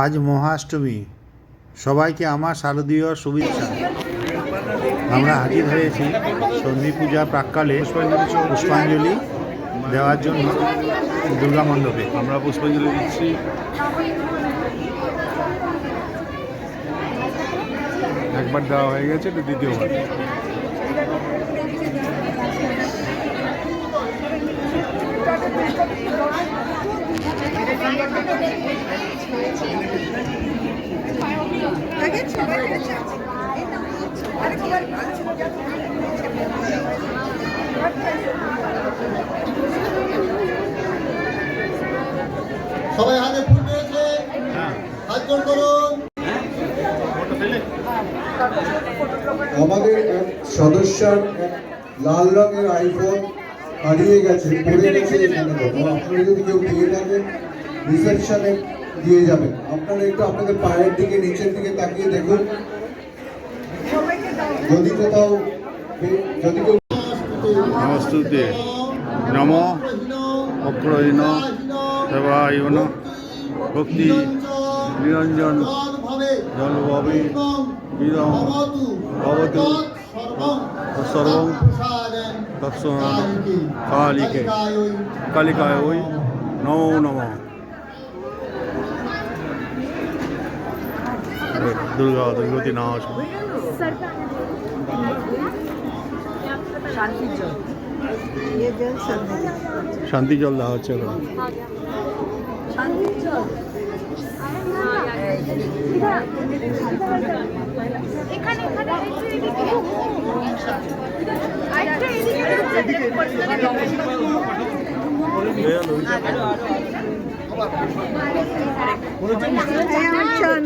আজ মহাষ্টমী। সবাইকে আমার শারদীয় শুভেচ্ছা। আমরা হাজির হয়েছি সন্ধি পূজা প্রাককালে পুষ্পাঞ্জলি দেওয়ার জন্য দুর্গা মণ্ডপে। আমরা পুষ্পাঞ্জলি দিচ্ছি। একবার দেওয়া হয়ে গেছে দ্বিতীয়বার। সবাই হাতে ফুল পেয়েছে। হাত জোর করুন। আমাদের এক সদস্যার লাল রঙের আইফোন হারিয়ে গেছে পড়ে গেছে এখানে আপনারা যদি কেউ পেয়ে থাকেন রিসেপশনে দিয়ে যাবেন আপনারা একটু আপনাদের পায়ের দিকে, নিচের দিকে তাকিয়ে দেখুন। যদি কোথাও যদি কেউ নমস্তুতে। নম অক্রহীন সেবায়ন ভক্তি, নিরঞ্জন জলভাবে বিরম ভবতু, সর্বং তৎসমাদ কালিকে। কালিকায় ওই নমো, নম। করবেন দুর্গা দুর্গতি না আসুন শান্তি জল দেওয়া হচ্ছে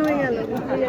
হয়ে গেল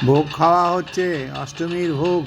ভোগ খাওয়া হচ্ছে অষ্টমীর ভোগ।